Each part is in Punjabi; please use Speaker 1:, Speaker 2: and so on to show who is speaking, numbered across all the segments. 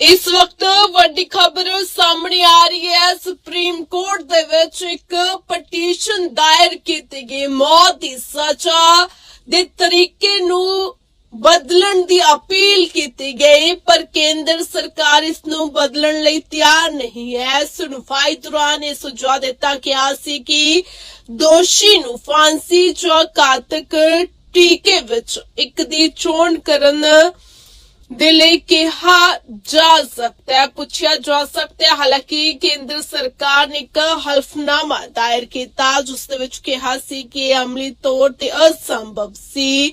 Speaker 1: ਇਸ ਵਕਤ ਵੱਡੀ ਖਬਰ ਸਾਹਮਣੇ ਆ ਰਹੀ ਹੈ। ਸੁਪਰੀਮ ਕੋਰਟ ਦੇ ਵਿੱਚ ਇੱਕ ਪਟੀਸ਼ਨ ਦਾਇਰ ਕੀਤੀ ਗਈ। ਮੌਤ ਦੀ ਸਜ਼ਾ ਦੇ ਤਰੀਕੇ ਨੂੰ ਬਦਲਣ ਦੀ ਅਪੀਲ ਕੀਤੀ ਗਈ, ਪਰ ਕੇਂਦਰ ਸਰਕਾਰ ਇਸ ਨੂੰ ਬਦਲਣ ਲਈ ਤਿਆਰ ਨਹੀਂ ਹੈ। ਸੁਣਵਾਈ ਦੌਰਾਨ ਇਹ ਸੁਝਾਅ ਦਿੱਤਾ ਗਿਆ ਸੀ ਕਿ ਦੋਸ਼ੀ ਨੂੰ ਫਾਂਸੀ ਜਾਂ ਘਾਤਕ ਟੀਕੇ ਵਿੱਚ ਇੱਕ ਦੀ ਚੋਣ ਕਰਨ ਦੇ ਲਈ ਕਿਹਾ ਜਾ ਸਕਦਾ ਹੈ, ਪੁੱਛਿਆ ਜਾ ਸਕਦਾ ਹੈ। ਹਾਲਾਂਕਿ ਕੇਂਦਰ ਸਰਕਾਰ ਨੇ ਇੱਕ ਹਲਫਨਾਮਾ ਦਾਇਰ ਕੀਤਾ, ਜਿਸ ਦੇ ਵਿੱਚ ਕਿਹਾ ਸੀ ਕਿ ਇਹ ਅਮਲੀ ਤੌਰ ਤੇ ਅਸੰਭਵ ਸੀ।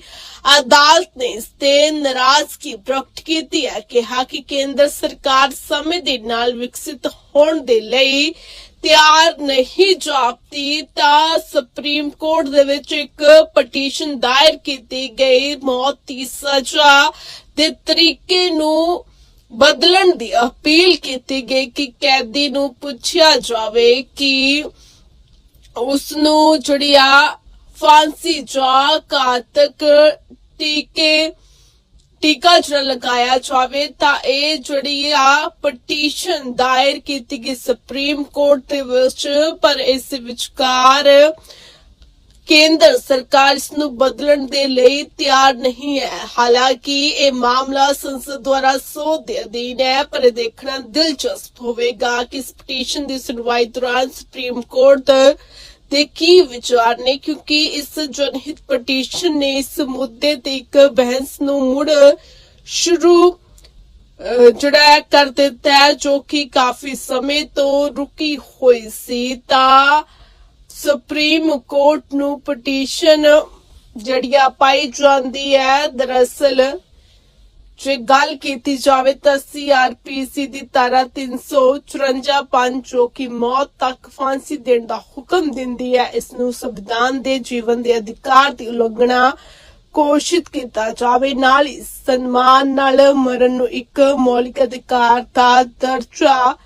Speaker 1: ਅਦਾਲਤ ਨੇ ਇਸ ਤੇ ਨਾਰਾਜ਼ਗੀ ਪ੍ਰਗਟ ਕੀਤੀ ਹੈ। ਕਿਹਾ ਕਿ ਕੇਂਦਰ ਸਰਕਾਰ ਸਮੇਂ ਦੇ ਨਾਲ ਵਿਕਸਿਤ ਹੋਣ ਦੇ ਲਈ ਤਿਆਰ ਨਹੀਂ ਜਾਪਦੀ ਤਾਂ ਸੁਪਰੀਮ ਕੋਰਟ ਦੇ ਵਿੱਚ ਇੱਕ ਪਟੀਸ਼ਨ ਦਾਇਰ ਕੀਤੀ ਗਈ ਮੌਤ ਦੀ ਸਜ਼ਾ ਦੇ ਤਰੀਕੇ ਨੂੰ ਬਦਲਣ ਦੀ ਅਪੀਲ ਕੀਤੀ ਗਈ ਕਿ ਕੈਦੀ ਨੂੰ ਪੁੱਛਿਆ ਜਾਵੇ ਕਿ ਉਸ ਨੂੰ ਜਿਹੜੀ ਆ ਫਾਂਸੀ ਜਾਂ ਘਾਤਕ ਟੀਕੇ ਟੀਕਾ ਜਿਹੜਾ ਲਗਾਇਆ ਜਾਵੇ ਤਾਂ ਇਹ ਜਿਹੜੀ ਆ ਪਟੀਸ਼ਨ ਦਾਇਰ ਕੀਤੀ ਗਈ ਸੁਪਰੀਮ ਕੋਰਟ ਦੇ ਵਿੱਚ, ਪਰ ਇਸ ਵਿਚਕਾਰ ਕੇਂਦਰ ਸਰਕਾਰ ਇਸ ਨੂੰ ਬਦਲਣ ਦੇ ਲਈ ਤਿਆਰ ਨਹੀਂ ਹੈ। ਹਾਲਾਂਕਿ ਇਹ ਮਾਮਲਾ ਸੰਸਦ ਦੁਆਰਾ ਸੋਧ ਦੇ ਅਧੀਨ ਹੈ, ਪਰ ਇਹ ਦੇਖਣਾ ਦਿਲਚਸਪ ਹੋਵੇਗਾ ਕਿ ਇਸ ਪਟੀਸ਼ਨ ਦੀ ਸੁਣਵਾਈ ਦੌਰਾਨ ਸੁਪਰੀਮ ਕੋਰਟ ਦੇ ਕੀ ਵਿਚਾਰ ਨੇ? ਕਿਉਂਕਿ ਇਸ ਜਨਹਿਤ ਪਟੀਸ਼ਨ ਨੇ ਇਸ ਮੁੱਦੇ ਤੇ ਇੱਕ ਬਹਿਸ ਨੂੰ ਮੁੜ ਸ਼ੁਰੂ ਜਿਹੜਾ ਕਰ ਦਿੱਤਾ ਹੈ, ਜੋ ਕਿ ਕਾਫੀ ਸਮੇਂ ਤੋਂ ਰੁਕੀ ਹੋਈ ਸੀ। ਤਾਂ ਸੁਪਰੀਮ ਕੋਰਟ ਨੂੰ ਪਟੀਸ਼ਨ ਜਿਹੜੀ ਆ ਪਾਈ ਜਾਂਦੀ ਹੈ, ਦਰਅਸਲ ਜੇ ਗੱਲ ਕੀਤੀ ਜਾਵੇ ਤਾਂ ਸੀਆਰਪੀਸੀ ਦੀ ਧਾਰਾ 354 ਪੰਜ ਜੋ ਕਿ ਮੌਤ ਤੱਕ ਫਾਂਸੀ ਦੇਣ ਦਾ ਹੁਕਮ ਦਿੰਦੀ ਹੈ ਇਸ ਨੂੰ ਸੰਵਿਧਾਨ ਦੇ ਜੀਵਨ ਦੇ ਅਧਿਕਾਰ ਦੀ ਉਲੰਘਣਾ ਕੋਸ਼ਿਤ ਕੀਤਾ ਜਾਵੇ। ਨਾਲ ਹੀ ਸਨਮਾਨ ਨਾਲ ਮਰਨ ਨੂੰ ਇੱਕ ਮੌਲਿਕ ਅਧਿਕਾਰ ਦਾ ਦਰਜਾ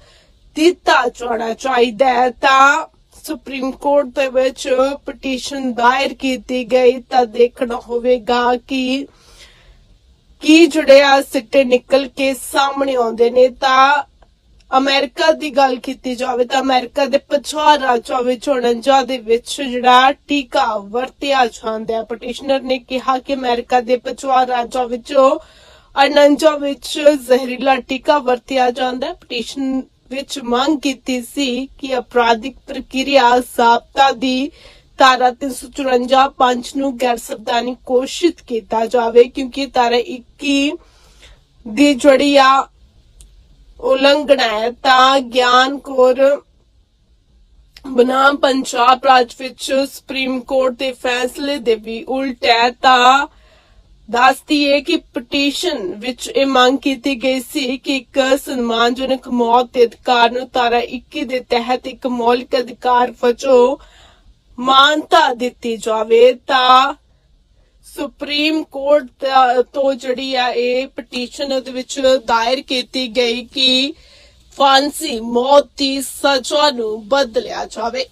Speaker 1: ਦਿੱਤਾ ਜਾਣਾ ਚਾਹੀਦਾ ਹੈ। ਤਾਂ ਸੁਪਰੀਮ ਕੋਰਟ ਦੇ ਵਿੱਚ ਪਟੀਸ਼ਨ ਦਾਇਰ ਕੀਤੀ ਗਈ ਤਾਂ ਦੇਖਣਾ ਹੋਵੇਗਾ ਕਿ ਕੀ ਜੁੜਿਆ ਸਿੱਟੇ ਨਿਕਲ ਕੇ ਸਾਹਮਣੇ ਆਉਂਦੇ ਨੇ? ਤਾਂ ਅਮਰੀਕਾ ਦੀ ਗੱਲ ਕੀਤੀ ਜਾਵੇ ਤਾਂ ਅਮਰੀਕਾ ਦੇ 50 ਰਾਜਾਂ ਵਿੱਚ 49 ਦੇ ਵਿੱਚ ਜਿਹੜਾ ਟੀਕਾ ਵਰਤਿਆ ਜਾਂਦਾ ਹੈ। ਪਟੀਸ਼ਨਰ ਨੇ ਕਿਹਾ ਕਿ ਅਮਰੀਕਾ ਦੇ 50 ਰਾਜਾਂ ਵਿੱਚੋਂ 49 ਵਿੱਚ ਜ਼ਹਿਰੀਲਾ ਟੀਕਾ ਵਰਤਿਆ ਜਾਂਦਾ ਹੈ। ਪਟੀਸ਼ਨ ਵਿੱਚ ਮੰਗ ਕੀਤੀ ਸੀ ਕਿ ਅਪਰਾਧਿਕ ਪ੍ਰਕਿਰਿਆ, ਜ਼ਾਬਤਾ ਦੀ ਧਾਰਾ 354 ਪੰਜ ਨੂੰ ਗੈਰ ਸੰਵਿਧਾਨਿਕ ਘੋਸ਼ਿਤ ਕੀਤਾ ਜਾਵੇ, ਕਿਉਂਕਿ ਧਾਰਾ 21 ਦੀ ਜਿਹੜੀ ਆ ਉਲੰਘਣਾ ਹੈ। ਤਾਂ ਗਿਆਨ ਕੌਰ ਬਨਾਮ ਪੰਜਾਬ ਰਾਜ ਵਿੱਚ ਸੁਪਰੀਮ ਕੋਰਟ ਦੇ ਫੈਸਲੇ ਦੇ ਵੀ ਉਲਟ ਹੈ। ਤਾਂ ਦੱਸਦੀ ਹੈ ਕਿ ਪਟੀਸ਼ਨ ਵਿੱਚ ਇਹ ਮੰਗ ਕੀਤੀ ਗਈ ਸੀ ਕਿ ਇੱਕ ਸਨਮਾਨਜਨਕ ਮੌਤ ਦੇ ਅਧਿਕਾਰ ਨੂੰ ਧਾਰਾ 21 ਦੇ ਤਹਿਤ ਇੱਕ ਮੌਲਿਕ ਅਧਿਕਾਰ ਵਜੋਂ ਮਾਨਤਾ ਦਿੱਤੀ ਜਾਵੇ ਤਾਂ ਸੁਪਰੀਮ ਕੋਰਟ ਤੋਂ ਜਿਹੜੀ ਆ ਇਹ ਪਟੀਸ਼ਨ ਉਹਦੇ ਵਿੱਚ ਦਾਇਰ ਕੀਤੀ ਗਈ ਕਿ ਫਾਂਸੀ, ਮੌਤ ਦੀ ਸਜ਼ਾ ਨੂੰ ਬਦਲਿਆ ਜਾਵੇ।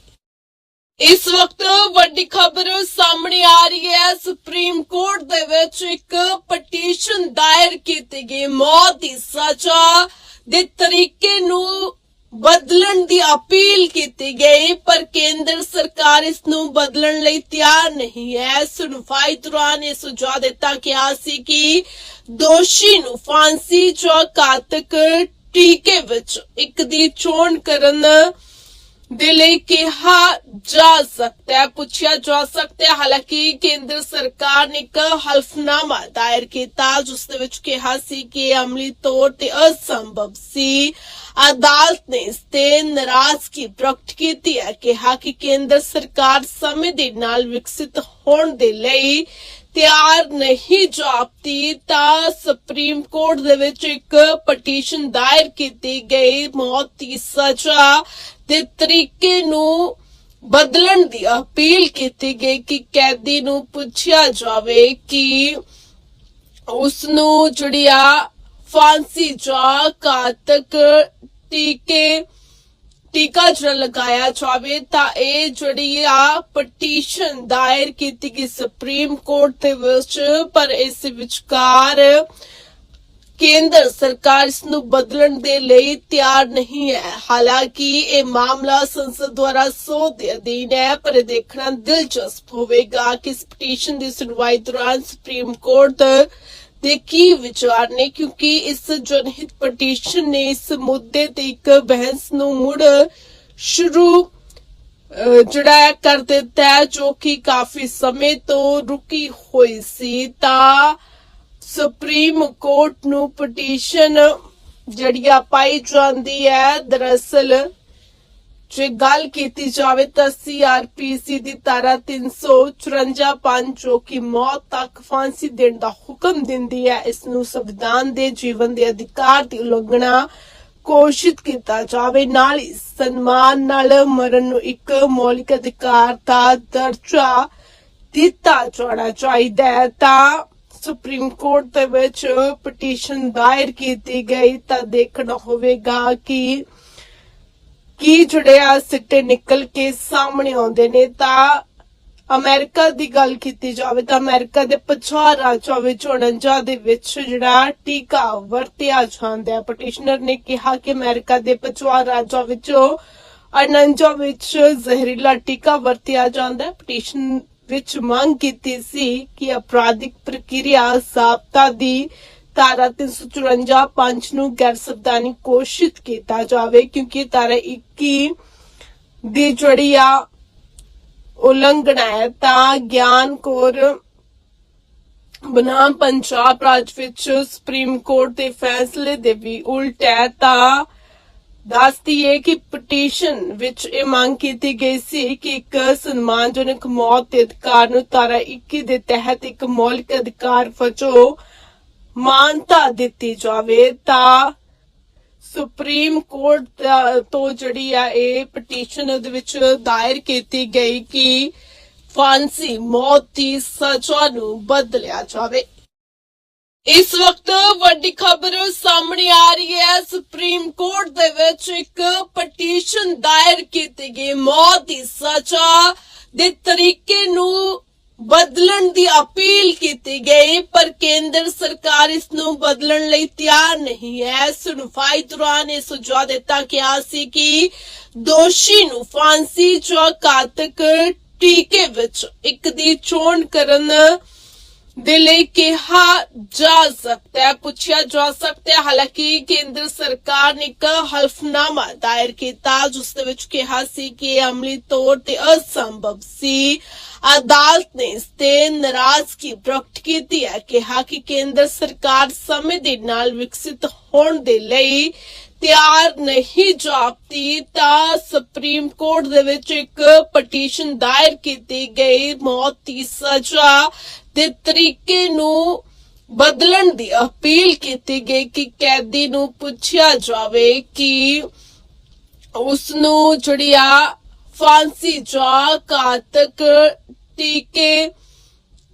Speaker 1: ਇਸ ਵਕਤ ਵੱਡੀ ਖਬਰ ਸਾਹਮਣੇ ਆ ਰਹੀ ਹੈ। ਸੁਪਰੀਮ ਕੋਰਟ ਦੇ ਵਿੱਚ ਇੱਕ ਪਟੀਸ਼ਨ ਦਾਇਰ ਕੀਤੀ ਗਈ। ਮੌਤ ਦੀ ਸਜ਼ਾ ਦੇ ਤਰੀਕੇ ਨੂੰ ਬਦਲਣ ਦੀ ਅਪੀਲ ਕੀਤੀ ਗਈ, ਪਰ ਕੇਂਦਰ ਸਰਕਾਰ ਇਸ ਨੂੰ ਬਦਲਣ ਲਈ ਤਿਆਰ ਨਹੀਂ ਹੈ। ਸੁਣਵਾਈ ਦੌਰਾਨ ਇਹ ਸੁਝਾਅ ਦਿੱਤਾ ਗਿਆ ਸੀ ਕਿ ਦੋਸ਼ੀ ਨੂੰ ਫਾਂਸੀ ਜਾਂ ਘਾਤਕ ਟੀਕੇ ਵਿੱਚ ਇੱਕ ਦੀ ਚੋਣ ਕਰਨ ਦੇ ਲਈ ਕਿਹਾ ਜਾ ਸਕਦਾ ਹੈ, ਪੁੱਛਿਆ ਜਾ ਸਕਦਾ ਹੈ। ਹਾਲਾਂਕਿ ਕੇਂਦਰ ਸਰਕਾਰ ਨੇ ਇੱਕ ਹਲਫਨਾਮਾ ਦਾਇਰ ਕੀਤਾ, ਜਿਸ ਦੇ ਵਿੱਚ ਕਿਹਾ ਸੀ ਕਿ ਅਮਲੀ ਤੌਰ ਤੇ ਅਸੰਭਵ ਸੀ। ਅਦਾਲਤ ਨੇ ਇਸ ਤੇ ਨਾਰਾਜ਼ਗੀ ਪ੍ਰਗਟ ਕੀਤੀ ਹੈ। ਕਿਹਾ ਕਿ ਕੇਂਦਰ ਸਰਕਾਰ ਸਮੇਂ ਦੇ ਨਾਲ ਵਿਕਸਿਤ ਹੋਣ ਦੇ ਲਈ ਤਿਆਰ ਨਹੀਂ ਜਾਪਦੀ, ਤਾਂ ਸੁਪਰੀਮ ਕੋਰਟ ਦੇ ਵਿੱਚ ਇੱਕ ਪਟੀਸ਼ਨ ਦਾਇਰ ਕੀਤੀ ਗਈ। ਮੌਤ ਦੀ ਸਜ਼ਾ ਦੇ ਤਰੀਕੇ ਨੂੰ ਬਦਲਣ ਦੀ ਅਪੀਲ ਕੀਤੀ ਗਈ ਕਿ ਕੈਦੀ ਨੂੰ ਪੁੱਛਿਆ ਜਾਵੇ ਕਿ ਉਸ ਨੂੰ ਜਿਹੜੀ ਆ ਫਾਂਸੀ ਜਾਂ ਘਾਤਕ ਟੀਕੇ, ਟੀਕਾ ਜਿਹੜਾ ਲਗਾਇਆ ਜਾਵੇ ਤਾਂ ਇਹ ਜਿਹੜੀ ਆ ਪਟੀਸ਼ਨ ਦਾਇਰ ਕੀਤੀ ਗਈ ਸੁਪਰੀਮ ਕੋਰਟ ਦੇ ਵਿੱਚ, ਪਰ ਇਸ ਵਿਚਕਾਰ ਕੇਂਦਰ ਸਰਕਾਰ ਇਸ ਨੂੰ ਬਦਲਣ ਦੇ ਲਈ ਤਿਆਰ ਨਹੀਂ ਹੈ। ਹਾਲਾਂਕਿ ਇਹ ਮਾਮਲਾ ਸੰਸਦ ਦੁਆਰਾ ਸੋਧ ਦੇ ਅਧੀਨ ਹੈ, ਪਰ ਇਹ ਦੇਖਣਾ ਦਿਲਚਸਪ ਹੋਵੇਗਾ ਕਿ ਇਸ ਪਟੀਸ਼ਨ ਦੀ ਸੁਣਵਾਈ ਦੌਰਾਨ ਸੁਪਰੀਮ ਕੋਰਟ ਦੇ ਕੀ ਵਿਚਾਰ ਨੇ, ਕਿਉਂਕਿ ਇਸ ਜਨਹਿਤ ਪਟੀਸ਼ਨ ਨੇ ਇਸ ਮੁੱਦੇ ਤੇ ਇੱਕ ਬਹਿਸ ਨੂੰ ਮੁੜ ਸ਼ੁਰੂ ਅਹ ਜਿਹੜਾ ਕਰ ਦਿੱਤਾ ਜੋ ਕਿ ਕਾਫੀ ਸਮੇਂ ਤੋਂ ਰੁਕੀ ਹੋਈ ਸੀ। ਤਾਂ ਸੁਪਰੀਮ ਕੋਰਟ ਨੂੰ ਪਟੀਸ਼ਨ ਜਿਹੜੀ ਆ ਪਾਈ ਜਾਂਦੀ ਹੈ, ਦਰਅਸਲ ਜੇ ਗੱਲ ਕੀਤੀ ਜਾਵੇ ਤਾਂ ਸੀਆਰਪੀਸੀ ਦੀ ਧਾਰਾ 354 ਪੰਜ, ਜੋ ਕਿ ਮੌਤ ਤੱਕ ਫਾਂਸੀ ਦੇਣ ਦਾ ਹੁਕਮ ਦਿੰਦੀ ਹੈ, ਇਸ ਨੂੰ ਸੰਵਿਧਾਨ ਦੇ ਜੀਵਨ ਦੇ ਅਧਿਕਾਰ ਦੀ ਉਲੰਘਣਾ ਘੋਸ਼ਿਤ ਕੀਤਾ ਜਾਵੇ। ਨਾਲ ਹੀ ਸਨਮਾਨ ਨਾਲ ਮਰਨ ਨੂੰ ਇੱਕ ਮੌਲਿਕ ਅਧਿਕਾਰ ਦਾ ਦਰਜਾ ਦਿੱਤਾ ਜਾਣਾ ਚਾਹੀਦਾ ਹੈ। ਤਾਂ ਸੁਪਰੀਮ ਕੋਰਟ ਦੇ ਵਿੱਚ ਪਟੀਸ਼ਨ ਦਾਇਰ ਕੀਤੀ ਗਈ ਤਾਂ ਦੇਖਣਾ ਹੋਵੇਗਾ ਕਿ ਕੀ ਜੁੜਿਆ ਸਿੱਟੇ ਨਿਕਲ ਕੇ ਸਾਹਮਣੇ ਆਉਂਦੇ ਨੇ ਤਾਂ ਅਮਰੀਕਾ ਦੀ ਗੱਲ ਕੀਤੀ ਜਾਵੇ ਤਾਂ ਅਮਰੀਕਾ ਦੇ 50 ਰਾਜਾਂ ਵਿੱਚ 49 ਦੇ ਵਿੱਚ ਜਿਹੜਾ ਟੀਕਾ ਵਰਤਿਆ ਜਾਂਦਾ ਹੈ। ਪਟੀਸ਼ਨਰ ਨੇ ਕਿਹਾ ਕਿ ਅਮਰੀਕਾ ਦੇ 50 ਰਾਜਾਂ ਵਿੱਚੋਂ 49 ਵਿੱਚ ਜ਼ਹਿਰੀਲਾ ਟੀਕਾ ਵਰਤਿਆ ਜਾਂਦਾ ਹੈ। ਪਟੀਸ਼ਨ ਵਿੱਚ ਮੰਗ ਕੀਤੀ ਸੀ ਕਿ ਅਪਰਾਧਿਕ ਪ੍ਰਕਿਰਿਆ ਜ਼ਾਬਤਾ ਦੀ ਧਾਰਾ 354 ਪੰਜ ਨੂੰ ਗੈਰ ਸੰਵਿਧਾਨਿਕ ਘੋਸ਼ਿਤ ਕੀਤਾ ਜਾਵੇ, ਕਿਉਂਕਿ ਧਾਰਾ 21 ਦੀ ਜਿਹੜੀ ਆ ਉਲੰਘਣਾ ਹੈ, ਤਾਂ ਗਿਆਨ ਕੋਰ ਬਨਾਮ ਪੰਜਾਬ ਰਾਜ ਵਿੱਚ ਸੁਪਰੀਮ ਕੋਰਟ ਦੇ ਫੈਸਲੇ ਦੇ ਵੀ ਉਲਟ ਹੈ, ਤਾਂ ਦੱਸਦੀ ਹੈ ਕਿ ਪਟੀਸ਼ਨ ਵਿੱਚ ਇਹ ਮੰਗ ਕੀਤੀ ਗਈ ਸੀ ਕਿ ਇੱਕ ਸਨਮਾਨਜਨਕ ਮੌਤ ਦੇ ਅਧਿਕਾਰ ਨੂੰ ਧਾਰਾ 21 ਦੇ ਤਹਿਤ ਇੱਕ ਮੌਲਿਕ ਅਧਿਕਾਰ ਵਜੋਂ ਮਾਨਤਾ ਦਿੱਤੀ ਜਾਵੇ ਤਾਂ ਸੁਪਰੀਮ ਕੋਰਟ ਤੋਂ ਜਿਹੜੀ ਆ ਇਹ ਪਟੀਸ਼ਨ ਉਹਦੇ ਵਿੱਚ ਦਾਇਰ ਕੀਤੀ ਗਈ ਕਿ ਫਾਂਸੀ ਮੌਤ ਦੀ ਸਜ਼ਾ ਨੂੰ ਬਦਲਿਆ ਜਾਵੇ। ਇਸ ਵਕਤ ਵੱਡੀ ਖਬਰ ਸਾਹਮਣੇ ਆ ਰਹੀ ਹੈ। ਸੁਪਰੀਮ ਕੋਰਟ ਦੇ ਵਿੱਚ ਇੱਕ ਪਟੀਸ਼ਨ ਦਾਇਰ ਕੀਤੀ ਗਈ। ਮੌਤ ਦੀ ਸਜ਼ਾ ਦੇ ਤਰੀਕੇ ਨੂੰ ਬਦਲਣ ਦੀ ਅਪੀਲ ਕੀਤੀ ਗਈ, ਪਰ ਕੇਂਦਰ ਸਰਕਾਰ ਇਸ ਨੂੰ ਬਦਲਣ ਲਈ ਤਿਆਰ ਨਹੀਂ ਹੈ। ਸੁਣਵਾਈ ਦੌਰਾਨ ਇਹ ਸੁਝਾਅ ਦਿੱਤਾ ਗਿਆ ਸੀ ਕਿ ਦੋਸ਼ੀ ਨੂੰ ਫਾਂਸੀ ਜਾਂ ਘਾਤਕ ਟੀਕੇ ਵਿੱਚ ਇੱਕ ਦੀ ਚੋਣ ਕਰਨ ਦੇ ਲਈ ਕਿਹਾ ਜਾ ਸਕਦਾ ਹੈ, ਪੁੱਛਿਆ ਜਾ ਸਕਦਾ ਹੈ। ਹਾਲਾਂਕਿ ਕੇਂਦਰ ਸਰਕਾਰ ਨੇ ਇੱਕ ਹਲਫਨਾਮਾ ਦਾਇਰ ਕੀਤਾ, ਜਿਸ ਦੇ ਵਿੱਚ ਕਿਹਾ ਸੀ ਕਿ ਅਮਲੀ ਤੌਰ ਤੇ ਅਸੰਭਵ ਸੀ। ਅਦਾਲਤ ਨੇ ਇਸ ਤੇ ਨਾਰਾਜ਼ਗੀ ਪ੍ਰਗਟ ਕੀਤੀ ਹੈ। ਕਿਹਾ ਕਿ ਕੇਂਦਰ ਸਰਕਾਰ ਸਮੇਂ ਦੇ ਨਾਲ ਵਿਕਸਿਤ ਹੋਣ ਦੇ ਲਈ ਤਿਆਰ ਨਹੀਂ ਜਾਪਦੀ, ਤਾਂ ਸੁਪਰੀਮ ਕੋਰਟ ਦੇ ਵਿੱਚ ਇੱਕ ਪਟੀਸ਼ਨ ਦਾਇਰ ਕੀਤੀ ਗਈ, ਮੌਤ ਦੀ ਸਜ਼ਾ ਦੇ ਤਰੀਕੇ ਨੂੰ ਬਦਲਣ ਦੀ ਅਪੀਲ ਕੀਤੀ ਗਈ ਕਿ ਕੈਦੀ ਨੂੰ ਪੁੱਛਿਆ ਜਾਵੇ ਕਿ ਉਸ ਨੂੰ ਜਿਹੜੀ ਆ ਫਾਂਸੀ ਜਾਂ ਘਾਤਕ ਟੀਕੇ,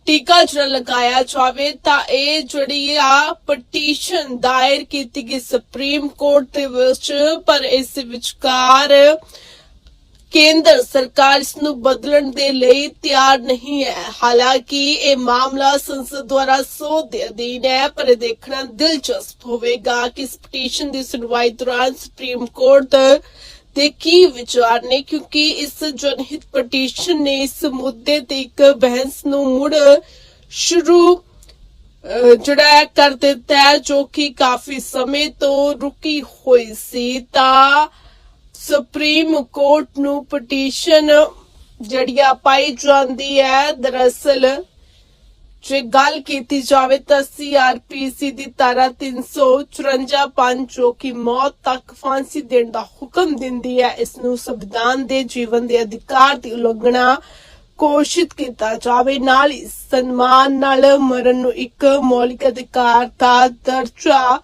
Speaker 1: ਟੀਕਾ ਜਿਹੜਾ ਲਗਾਇਆ ਜਾਵੇ ਤਾਂ ਇਹ ਜਿਹੜੀ ਆ ਪਟੀਸ਼ਨ ਦਾਇਰ ਕੀਤੀ ਗਈ ਸੁਪਰੀਮ ਕੋਰਟ ਦੇ ਵਿੱਚ, ਪਰ ਇਸ ਵਿਚਕਾਰ ਕੇਂਦਰ ਸਰਕਾਰ ਇਸ ਨੂੰ ਬਦਲਣ ਦੇ ਲਈ ਤਿਆਰ ਨਹੀਂ ਹੈ। ਹਾਲਾਂਕਿ ਇਹ ਮਾਮਲਾ ਸੰਸਦ ਦੁਆਰਾ ਸੋਧ ਦੇ ਅਧੀਨ ਹੈ, ਪਰ ਇਹ ਦੇਖਣਾ ਦਿਲਚਸਪ ਹੋਵੇਗਾ ਕਿ ਇਸ ਪਟੀਸ਼ਨ ਦੀ ਸੁਣਵਾਈ ਦੌਰਾਨ ਸੁਪਰੀਮ ਕੋਰਟ ਦੇ ਕੀ ਵਿਚਾਰ ਨੇ, ਕਿਉਂਕਿ ਇਸ ਜਨਹਿਤ ਪਟੀਸ਼ਨ ਨੇ ਇਸ ਮੁੱਦੇ ਤੇ ਇੱਕ ਬਹਿਸ ਨੂੰ ਮੁੜ ਸ਼ੁਰੂ ਜਿਹੜਾ ਕਰ ਦਿੱਤਾ ਜੋ ਕਿ ਕਾਫੀ ਸਮੇਂ ਤੋਂ ਰੁਕੀ ਹੋਈ ਸੀ। ਤਾਂ ਸੁਪਰੀਮ ਕੋਰਟ ਨੂੰ ਪਟੀਸ਼ਨ ਜਿਹੜੀ ਆ ਪਾਈ ਜਾਂਦੀ ਹੈ। ਦਰਅਸਲ ਜੇ ਗੱਲ ਕੀਤੀ ਜਾਵੇ ਤਾਂ ਸੀਆਰਪੀਸੀ ਦੀ ਧਾਰਾ 354 ਪੰਜ ਜੋ ਕਿ ਮੌਤ ਤੱਕ ਫਾਂਸੀ ਦੇਣ ਦਾ ਹੁਕਮ ਦਿੰਦੀ ਹੈ, ਇਸ ਨੂੰ ਸੰਵਿਧਾਨ ਦੇ ਜੀਵਨ ਦੇ ਅਧਿਕਾਰ ਦੀ ਉਲੰਘਣਾ ਘੋਸ਼ਿਤ ਕੀਤਾ ਜਾਵੇ। ਨਾਲ ਹੀ ਸਨਮਾਨ ਨਾਲ ਮਰਨ ਨੂੰ ਇੱਕ ਮੌਲਿਕ ਅਧਿਕਾਰ ਦਾ ਦਰਜਾ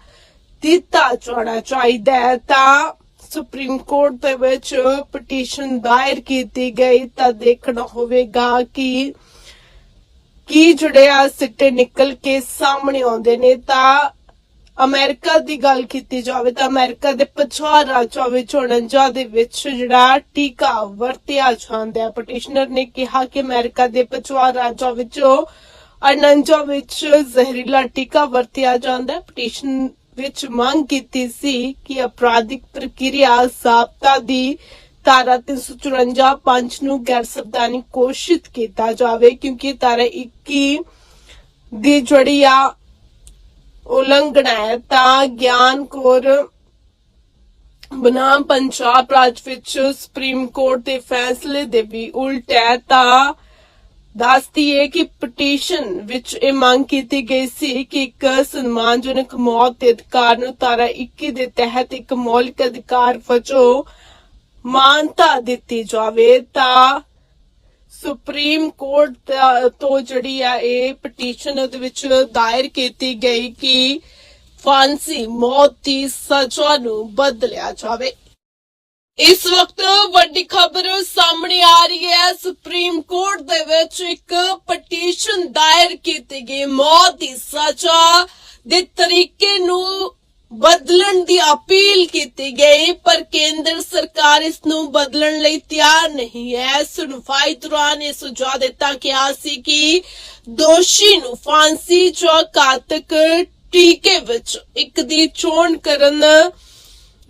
Speaker 1: ਦਿੱਤਾ ਜਾਣਾ ਚਾਹੀਦਾ ਹੈ। ਤਾਂ ਸੁਪਰੀਮ ਕੋਰਟ ਦੇ ਵਿੱਚ ਪਟੀਸ਼ਨ ਦਾਇਰ ਕੀਤੀ ਗਈ ਤਾਂ ਦੇਖਣਾ ਹੋਵੇਗਾ ਕਿ ਕੀ ਜੁੜਿਆ ਸਿੱਟੇ ਨਿਕਲ ਕੇ ਸਾਹਮਣੇ ਆਉਂਦੇ ਨੇ ਤਾਂ ਅਮਰੀਕਾ ਦੀ ਗੱਲ ਕੀਤੀ ਜਾਵੇ ਤਾਂ ਅਮਰੀਕਾ ਦੇ 50 ਰਾਜਾਂ ਵਿੱਚ 49 ਦੇ ਵਿੱਚ ਜਿਹੜਾ ਟੀਕਾ ਵਰਤਿਆ ਜਾਂਦਾ ਹੈ। ਪਟੀਸ਼ਨਰ ਨੇ ਕਿਹਾ ਕਿ ਅਮਰੀਕਾ ਦੇ 50 ਰਾਜਾਂ ਵਿੱਚੋਂ 49 ਵਿੱਚ ਜ਼ਹਿਰੀਲਾ ਟੀਕਾ ਵਰਤਿਆ ਜਾਂਦਾ ਹੈ। ਪਟੀਸ਼ਨ ਵਿੱਚ ਮੰਗ ਕੀਤੀ ਸੀ ਕਿ ਅਪਰਾਧਿਕ ਪ੍ਰਕਿਰਿਆ ਜ਼ਾਬਤਾ ਦੀ ਧਾਰਾ 354 ਪੰਜ ਨੂੰ ਗੈਰ ਸੰਵਿਧਾਨਿਕ ਘੋਸ਼ਿਤ ਕੀਤਾ ਜਾਵੇ, ਕਿਉਂਕਿ ਧਾਰਾ 21 ਦੀ ਜਿਹੜੀ ਆ ਉਲੰਘਣਾ ਹੈ। ਤਾਂ ਗਿਆਨ ਕੋਰ ਬਨਾਮ ਪੰਜਾਬ ਰਾਜ ਵਿੱਚ ਸੁਪਰੀਮ ਕੋਰਟ ਦੇ ਫੈਸਲੇ ਦੇ ਵੀ ਉਲਟ ਹੈ। ਤਾਂ ਦੱਸਦੀ ਏ ਕਿ ਪਟੀਸ਼ਨ ਵਿੱਚ ਇਹ ਮੰਗ ਕੀਤੀ ਗਈ ਸੀ ਕਿ ਇੱਕ ਸਨਮਾਨਜਨਕ ਮੌਤ ਦੇ ਅਧਿਕਾਰ ਨੂੰ ਧਾਰਾ 21 ਦੇ ਤਹਿਤ ਇੱਕ ਮੌਲਿਕ ਅਧਿਕਾਰ ਵਜੋਂ ਮਾਨਤਾ ਦਿੱਤੀ ਜਾਵੇ ਤਾਂ ਸੁਪਰੀਮ ਕੋਰਟ ਤੋਂ ਜਿਹੜੀ ਆ ਇਹ ਪਟੀਸ਼ਨ ਉਹਦੇ ਵਿੱਚ ਦਾਇਰ ਕੀਤੀ ਗਈ ਕਿ ਫਾਂਸੀ ਮੌਤ ਦੀ ਸਜ਼ਾ ਨੂੰ ਬਦਲਿਆ ਜਾਵੇ। ਇਸ ਵਕਤ ਵੱਡੀ ਖਬਰ ਸਾਹਮਣੇ ਆ ਰਹੀ ਹੈ। ਸੁਪਰੀਮ ਕੋਰਟ ਦੇ ਵਿੱਚ ਇੱਕ ਪਟੀਸ਼ਨ ਦਾਇਰ ਕੀਤੀ ਗਈ। ਮੌਤ ਦੀ ਸਜ਼ਾ ਦੇ ਤਰੀਕੇ ਨੂੰ ਬਦਲਣ ਦੀ ਅਪੀਲ ਕੀਤੀ ਗਈ, ਪਰ ਕੇਂਦਰ ਸਰਕਾਰ ਇਸ ਨੂੰ ਬਦਲਣ ਲਈ ਤਿਆਰ ਨਹੀਂ ਹੈ। ਸੁਣਵਾਈ ਦੌਰਾਨ ਇਹ ਸੁਝਾਅ ਦਿੱਤਾ ਗਿਆ ਸੀ ਕਿ ਦੋਸ਼ੀ ਨੂੰ ਫਾਂਸੀ ਜਾਂ ਘਾਤਕ ਟੀਕੇ ਵਿੱਚ ਇੱਕ ਦੀ ਚੋਣ ਕਰਨ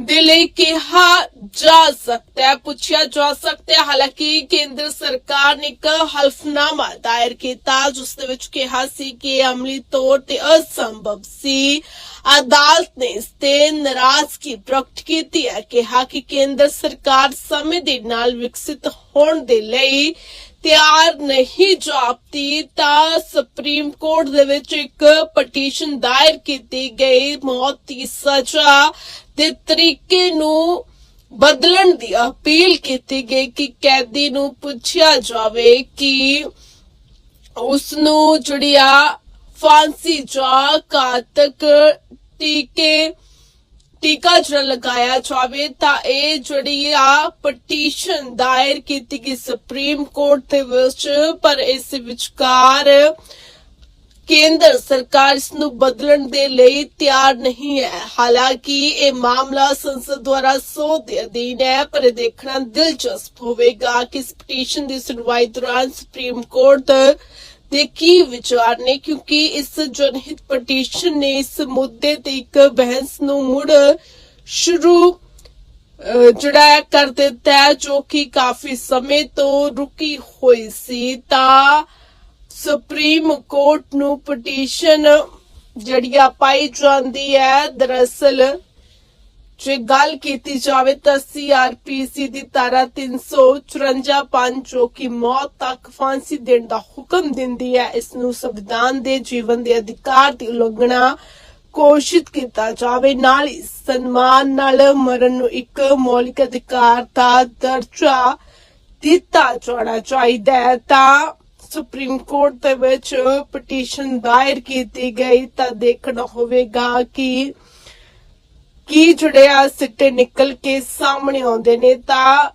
Speaker 1: ਦੇ ਲਈ ਕਿਹਾ ਜਾ ਸਕਦਾ ਹੈ, ਪੁੱਛਿਆ ਜਾ ਸਕਦਾ ਹੈ। ਹਾਲਾਂਕਿ ਕੇਂਦਰ ਸਰਕਾਰ ਨੇ ਇੱਕ ਹਲਫਨਾਮਾ ਦਾਇਰ ਕੀਤਾ, ਜਿਸ ਦੇ ਵਿੱਚ ਕਿਹਾ ਸੀ ਕਿ ਇਹ ਅਮਲੀ ਤੌਰ ਤੇ ਅਸੰਭਵ ਸੀ। ਅਦਾਲਤ ਨੇ ਇਸ ਤੇ ਨਾਰਾਜ਼ਗੀ ਪ੍ਰਗਟ ਕੀਤੀ ਹੈ। ਕਿਹਾ ਕਿ ਕੇਂਦਰ ਸਰਕਾਰ ਸਮੇਂ ਦੇ ਨਾਲ ਵਿਕਸਿਤ ਹੋਣ ਦੇ ਲਈ ਤਿਆਰ ਨਹੀਂ ਜਾਪਦੀ, ਤਾਂ ਸੁਪਰੀਮ ਕੋਰਟ ਦੇ ਵਿੱਚ ਇੱਕ ਪਟੀਸ਼ਨ ਦਾਇਰ ਕੀਤੀ ਗਈ, ਮੌਤ ਦੀ ਸਜ਼ਾ ਦੇ ਤਰੀਕੇ ਨੂੰ ਬਦਲਣ ਦੀ ਅਪੀਲ ਕੀਤੀ ਗਈ ਕਿ ਕੈਦੀ ਨੂੰ ਪੁੱਛਿਆ ਜਾਵੇ ਕਿ ਉਸ ਨੂੰ ਜਿਹੜੀ ਆ ਫਾਂਸੀ ਜਾਂ ਘਾਤਕ ਟੀਕੇ ਟੀਕਾ ਜਿਹੜਾ ਲਗਾਇਆ ਜਾਵੇ ਤਾਂ ਇਹ ਜਿਹੜੀ ਆ ਪਟੀਸ਼ਨ ਦਾਇਰ ਕੀਤੀ ਗਈ ਸੁਪਰੀਮ ਕੋਰਟ ਦੇ ਵਿੱਚ, ਪਰ ਇਸ ਵਿਚਕਾਰ ਕੇਂਦਰ ਸਰਕਾਰ ਇਸ ਨੂੰ ਬਦਲਣ ਦੇ ਲਈ ਤਿਆਰ ਨਹੀਂ ਹੈ। ਹਾਲਾਂਕਿ ਇਹ ਮਾਮਲਾ ਸੰਸਦ ਦੁਆਰਾ ਸੋਧ ਦੇ ਅਧੀਨ ਹੈ, ਪਰ ਇਹ ਦੇਖਣਾ ਦਿਲਚਸਪ ਹੋਵੇਗਾ ਕਿ ਇਸ ਪਟੀਸ਼ਨ ਦੀ ਸੁਣਵਾਈ ਦੌਰਾਨ ਸੁਪਰੀਮ ਕੋਰਟ ਦੇ ਕੀ ਵਿਚਾਰ ਨੇ ਕਿਉਂਕਿ ਇਸ ਜਨਹਿਤ ਪਟੀਸ਼ਨ ਨੇ ਇਸ ਮੁੱਦੇ ਤੇ ਇੱਕ ਬਹਿਸ ਨੂੰ ਮੁੜ ਸ਼ੁਰੂ ਅਹ, ਕਰ ਦਿੱਤਾ ਜੋ ਕਿ ਕਾਫੀ ਸਮੇਂ ਤੋਂ ਰੁਕੀ ਹੋਈ ਸੀ। ਤਾਂ ਸੁਪਰੀਮ ਕੋਰਟ ਨੂੰ ਪਟੀਸ਼ਨ ਜਿਹੜੀ ਆ ਪਾਈ ਜਾਂਦੀ ਹੈ ਦਰਅਸਲ ਜੇ ਗੱਲ ਕੀਤੀ ਜਾਵੇ ਤਾਂ ਸੀਆਰਪੀਸੀ ਦੀ ਧਾਰਾ 354 ਪੰਜ ਜੋ ਕਿ ਮੌਤ ਤੱਕ ਫਾਂਸੀ ਦੇਣ ਦਾ ਹੁਕਮ ਦਿੰਦੀ ਹੈ, ਇਸ ਨੂੰ ਸੰਵਿਧਾਨ ਦੇ ਜੀਵਨ ਦੇ ਅਧਿਕਾਰ ਦੀ ਉਲੰਘਣਾ ਘੋਸ਼ਿਤ ਕੀਤਾ ਜਾਵੇ। ਨਾਲ ਸਨਮਾਨ ਨਾਲ ਮਰਨ ਨੂੰ ਇੱਕ ਮੌਲਿਕ ਅਧਿਕਾਰ ਦਾ ਦਰਜਾ ਦਿੱਤਾ ਜਾਣਾ ਚਾਹੀਦਾ ਹੈ। ਤਾਂ ਸੁਪਰੀਮ ਕੋਰਟ ਦੇ ਵਿੱਚ ਪਟੀਸ਼ਨ ਦਾਇਰ ਕੀਤੀ ਗਈ ਤਾਂ ਦੇਖਣਾ ਹੋਵੇਗਾ ਕਿ ਕੀ ਜੁੜਿਆ ਸਿੱਟੇ ਨਿਕਲ ਕੇ ਸਾਹਮਣੇ ਆਉਂਦੇ ਨੇ? ਤਾਂ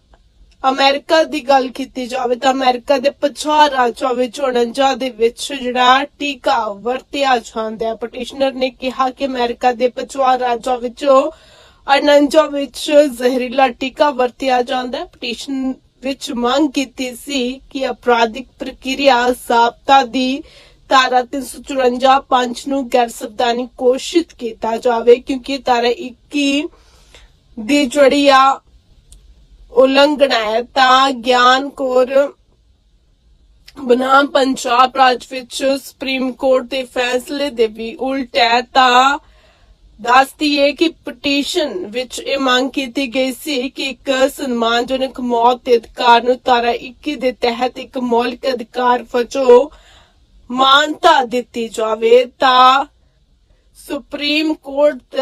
Speaker 1: ਅਮਰੀਕਾ ਦੀ ਗੱਲ ਕੀਤੀ ਜਾਵੇ ਤਾਂ ਅਮਰੀਕਾ ਦੇ 50 ਰਾਜਾਂ ਵਿੱਚ 49 ਦੇ ਵਿੱਚ ਜਿਹੜਾ ਟੀਕਾ ਵਰਤਿਆ ਜਾਂਦਾ ਹੈ। ਪਟੀਸ਼ਨਰ ਨੇ ਕਿਹਾ ਕਿ ਅਮਰੀਕਾ ਦੇ 50 ਰਾਜਾਂ ਵਿੱਚੋਂ 49 ਵਿੱਚ ਜ਼ਹਿਰੀਲਾ ਟੀਕਾ ਵਰਤਿਆ ਜਾਂਦਾ ਹੈ। ਪਟੀਸ਼ਨ ਵਿੱਚ ਮੰਗ ਕੀਤੀ ਸੀ ਕਿ ਅਪਰਾਧਿਕ ਪ੍ਰਕਿਰਿਆ ਸਾਬਤਾ ਦੀ ਧਾਰਾ 354 ਪੰਜ ਨੂੰ ਗੈਰ ਸੰਵਿਧਾਨਿਕ ਘੋਸ਼ਿਤ ਕੀਤਾ ਜਾਵੇ, ਕਿਉਂਕਿ ਧਾਰਾ 21 ਦੀ ਜਿਹੜੀ ਆ, ਉਲੰਘਣਾ ਹੈ। ਤਾਂ ਗਿਆਨ ਕੌਰ ਬਨਾਮ ਪੰਜਾਬ ਰਾਜ ਵਿੱਚ ਸੁਪਰੀਮ ਕੋਰਟ ਦੇ ਫੈਸਲੇ ਦੇ ਵੀ ਉਲਟ ਹੈ। ਤਾਂ ਦੱਸਦੀ ਹੈ ਕਿ ਪਟੀਸ਼ਨ ਵਿੱਚ ਇਹ ਮੰਗ ਕੀਤੀ ਗਈ ਸੀ ਕਿ ਇੱਕ ਸਨਮਾਨਜਨਕ ਮੌਤ ਦੇ ਅਧਿਕਾਰ ਨੂੰ ਧਾਰਾ 21 ਦੇ ਤਹਿਤ ਇੱਕ ਮੌਲਿਕ ਅਧਿਕਾਰ ਵਜੋਂ ਮਾਨਤਾ ਦਿੱਤੀ ਜਾਵੇ ਤਾਂ ਸੁਪਰੀਮ ਕੋਰਟ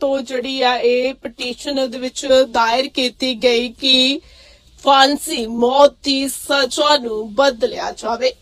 Speaker 1: ਤੋਂ ਜਿਹੜੀ ਆ ਇਹ ਪਟੀਸ਼ਨ ਉਹਦੇ ਵਿੱਚ ਦਾਇਰ ਕੀਤੀ ਗਈ ਕਿ ਫਾਂਸੀ, ਮੌਤ ਦੀ ਸਜ਼ਾ ਨੂੰ ਬਦਲਿਆ ਜਾਵੇ।